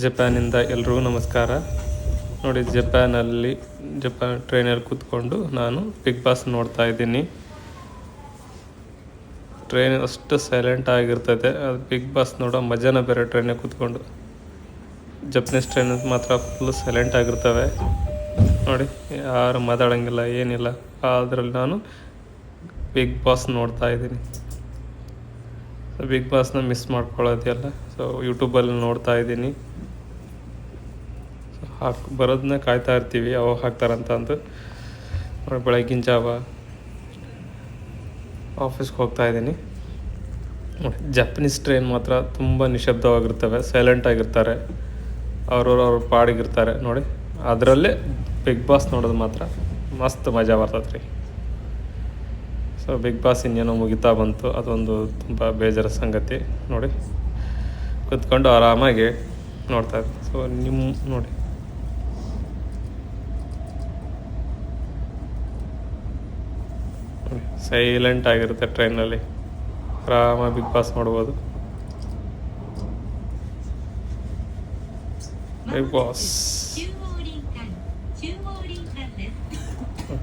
ಜಪಾನಿಂದ ಎಲ್ರಿಗೂ ನಮಸ್ಕಾರ. ನೋಡಿ, ಜಪಾನಲ್ಲಿ ಜಪಾನ್ ಟ್ರೈನಲ್ಲಿ ಕೂತ್ಕೊಂಡು ನಾನು ಬಿಗ್ ಬಾಸ್ ನೋಡ್ತಾ ಇದ್ದೀನಿ. ಟ್ರೈನ್ ಅಷ್ಟು ಸೈಲೆಂಟ್ ಆಗಿರ್ತದೆ. ಅದು ಬಿಗ್ ಬಾಸ್ ನೋಡೋ ಮಜಾನ ಬೇರೆ ಟ್ರೈನಲ್ಲಿ ಕೂತ್ಕೊಂಡು. ಜಪನೀಸ್ ಟ್ರೈನ್ ಮಾತ್ರ ಫುಲ್ ಸೈಲೆಂಟ್ ಆಗಿರ್ತವೆ. ನೋಡಿ, ಯಾರು ಮಾತಾಡೋಂಗಿಲ್ಲ, ಏನಿಲ್ಲ. ಅದರಲ್ಲಿ ನಾನು ಬಿಗ್ ಬಾಸ್ ನೋಡ್ತಾ ಇದ್ದೀನಿ. ಬಿಗ್ ಬಾಸ್ನ ಮಿಸ್ ಮಾಡ್ಕೊಳ್ಳೋದಿಲ್ಲ. ಸೊ ಯೂಟ್ಯೂಬಲ್ಲಿ ನೋಡ್ತಾ ಇದ್ದೀನಿ. ಹಾಕ್ ಬರೋದನ್ನ ಕಾಯ್ತಾ ಇರ್ತೀವಿ ಅವಾಗ ಹಾಕ್ತಾರಂತ ಅಂದು. ಬೆಳಗಿನ ಜಾವ ಆಫೀಸ್ಗೆ ಹೋಗ್ತಾ ಇದ್ದೀನಿ. ನೋಡಿ, ಜಪನೀಸ್ ಟ್ರೈನ್ ಮಾತ್ರ ತುಂಬ ನಿಶಬ್ದವಾಗಿರ್ತವೆ ಸೈಲೆಂಟ್ ಆಗಿರ್ತಾರೆ. ಅವ್ರವ್ರು ಅವ್ರ ಪಾಡಿಗಿರ್ತಾರೆ ನೋಡಿ. ಅದರಲ್ಲೇ ಬಿಗ್ ಬಾಸ್ ನೋಡೋದು ಮಾತ್ರ ಮಸ್ತ್ ಮಜಾ ಬರ್ತದೆ ರೀ ಸೊ ಬಿಗ್ ಬಾಸ್ ಇನ್ನೇನೋ ಮುಗಿತಾ ಬಂತು ಅದೊಂದು ತುಂಬ ಬೇಜಾರ ಸಂಗತಿ ನೋಡಿ. ಕುತ್ಕೊಂಡು ಆರಾಮಾಗಿ ನೋಡ್ತಾ ಇದ್ದೆ ಸೊ ನಿಮ್ಮ ನೋಡಿ. ಸೈಲೆಂಟ್ ಆಗಿರುತ್ತೆ ಟ್ರೈನಲ್ಲಿ ಆರಾಮ ಬಿಗ್ ಬಾಸ್ ನೋಡ್ಬೋದು. ಬಿಗ್ ಬಾಸ್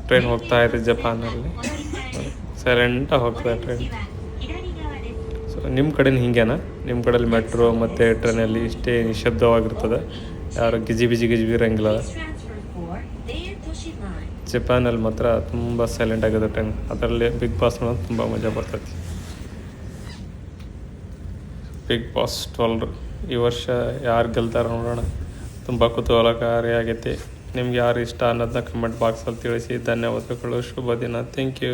ಟ್ರೈನ್ ಹೋಗ್ತಾ ಇದೆ ಜಪಾನಲ್ಲಿ. ಸೈಲೆಂಟಾಗಿ ಹೋಗ್ತಾ ಟ್ರೈನ್ ಸೊ ನಿಮ್ಮ ಕಡೆನೂ ಹಿಂಗೇನ? ನಿಮ್ಮ ಕಡೆಯಲ್ಲಿ ಮೆಟ್ರೋ ಮತ್ತು ಟ್ರೈನಲ್ಲಿ ಇಷ್ಟೇ ನಿಶಬ್ದವಾಗಿರ್ತದೆ ಯಾರು ಗಿಜಿ ಬಿಜಿ ಗಿಜಿ ಇರೋಂಗಿಲ್ಲ ಜಪಾನಲ್ಲಿ ಮಾತ್ರ ತುಂಬ ಸೈಲೆಂಟ್ ಆಗಿದೆ ಟೈಮ್ ಅದರಲ್ಲಿ ಬಿಗ್ ಬಾಸ್ ನೋಡೋದು ತುಂಬ ಮಜಾ ಬರ್ತೈತಿ. ಬಿಗ್ ಬಾಸ್ ಟ್ವೆಲ್ ಈ ವರ್ಷ ಯಾರು ಗೆಲ್ತಾರ ನೋಡೋಣ. ತುಂಬ ಕುತೂಹಲಕಾರಿ ಆಗೈತಿ ನಿಮ್ಗೆ ಯಾರು ಇಷ್ಟ ಅನ್ನೋದನ್ನ ಕಮೆಂಟ್ ಬಾಕ್ಸಲ್ಲಿ ತಿಳಿಸಿ. ಧನ್ಯವಾದಗಳು. ಶುಭ ದಿನ. Thank you